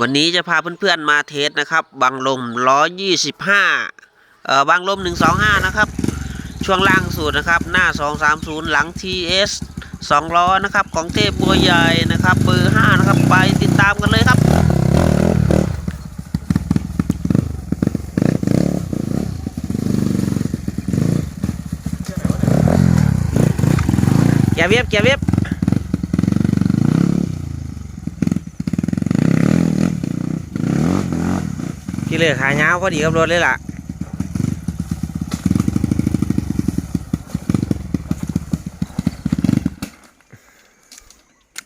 วันนี้จะพาเพื่อนๆมาเทสนะครับบังลม 125เอ่อบังลม 125 นะครับ ช่วงล่างสุดนะครับ หน้า 230 หลัง TS 2ล้อนะครับ ของเทพบัวใหญ่นะครับเบอร์ 5 นะครับ ไปติดตามกันเลยครับแกเว็บแกเว็บ พี่เลือกขายาวพอดีกับรถเลยล่ะ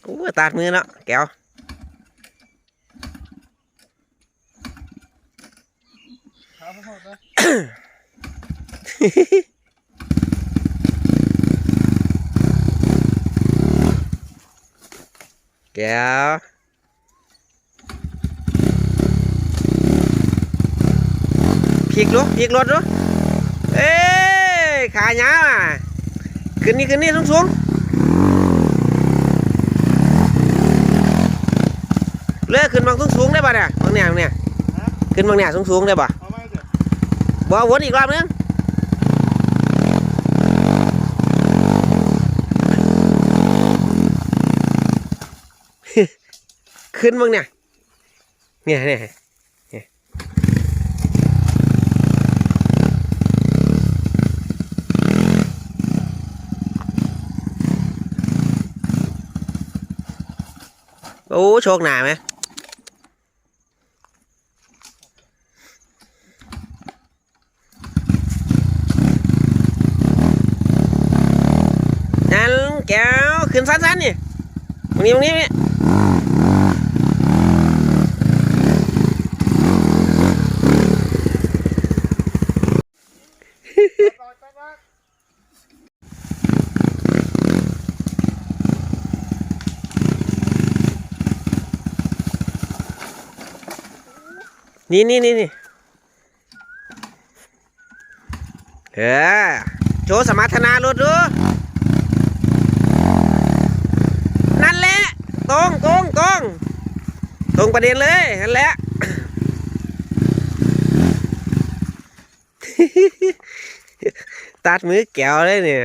โอ้ยตัดมือเนาะแก้วแก้ว พลิกดูพลิกรถดูเอ้ยขาหยาอะขึ้นนี่ขึ้นนี่สูงสูงเลือกขึ้นบางสูงสูงได้ป่ะเนี่ยบางเนี่ยบางเนี่ยขึ้นบางเนี่ยสูงสูงได้ป่ะเอาไหมเดี๋ยวบ่วนอีกรอบนึงขึ้นบางเนี่ยเนี่ยเนี่ย โอ้โชคหนาไหมนั่นแก้วขึ้นสั้นๆนี่ตรงนี้ตรงนี้นี่ ต่อไปบ้าง นี่นี่นี่นี่เออโชว์สมรรถนารถดูนั่นแหละ ตรงตรงตรงตรงประเด็นเลยนั่นแหละตัดมือแก้วเลยเนี่ย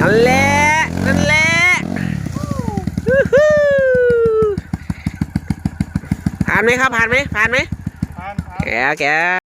นั่นแหละ นั่นแหละฮู้ฮู้ผ่านไหมครับผ่านไหมผ่านไหมผ่านผ่านแกแก